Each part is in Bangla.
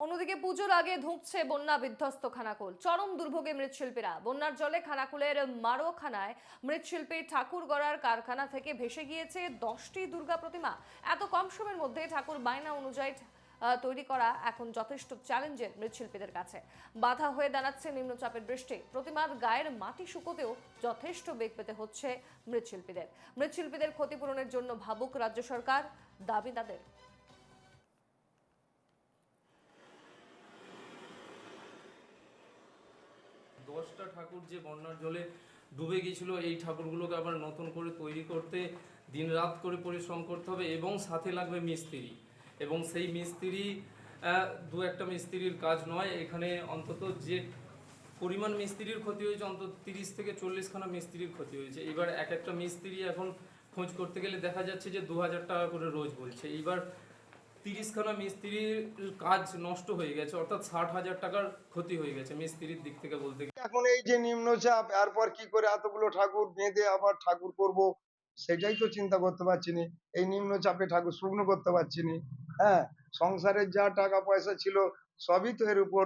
অন্যদিকে পুজোর আগে ধুঁকছে বন্যা বিধ্বস্ত খানাকুল। চরম দুর্ভোগে মৃৎশিল্পীরা, বন্যার জলে খানাকুলের মারোখানায় মৃৎশিল্পী ঠাকুর গড়ার কারখানা থেকে ভেসে গিয়েছে দশটি দুর্গা প্রতিমা। এত কম সময়ের মধ্যে ঠাকুর বায়না অনুযায়ী তৈরি করা এখন যথেষ্ট চ্যালেঞ্জের মৃৎশিল্পীদের কাছে। বাধা হয়ে দাঁড়াচ্ছে নিম্নচাপের বৃষ্টি প্রতিমার গায়ের মাটি শুকোতেও যথেষ্ট বেগ পেতে হচ্ছে মৃৎশিল্পীদের। মৃৎশিল্পীদের ক্ষতিপূরণের জন্য ভাবুক রাজ্য সরকার। দাবি তাদের। দশটা ঠাকুর যে বন্যার জলে ডুবে গিয়েছিল, এই ঠাকুরগুলোকে আবার নতুন করে তৈরি করতে দিনরাত করে পরিশ্রম করতে হবে এবং সাথে লাগবে মিস্ত্রি। এবং সেই মিস্ত্রি দু একটা মিস্ত্রির কাজ নয়, এখানে অন্তত যে পরিমাণ মিস্ত্রির ক্ষতি হয়েছে, অন্তত তিরিশ থেকে চল্লিশখানা মিস্ত্রির ক্ষতি হয়েছে। এবার এক একটা মিস্ত্রি এখন খোঁজ করতে গেলে দেখা যাচ্ছে যে দু হাজার টাকা করে রোজ বলছে। এইবার তিরিশখানা মিস্ত্রির কাজ নষ্ট হয়ে গেছে, অর্থাৎ ষাট হাজার টাকার ক্ষতি হয়ে গেছে মিস্ত্রির দিক থেকে বলতে এখন এই যে নিম্নচাপ এরপর কি করে এতগুলো ঠাকুর বেঁধে আবার ঠাকুর করব, সেটাই তো চিন্তা করতে পারছি না। এই নিম্নচাপে ঠাকুর শুকনো করতে পারছি না। হ্যাঁ সংসারের যা টাকা পয়সা ছিল, সবই তো এর উপর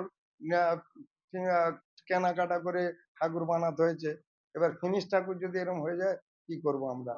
কেনাকাটা করে ঠাকুর বানাতে হয়েছে। এবার ফিনিশ ঠাকুর যদি এরকম হয়ে যায়, কি করব আমরা?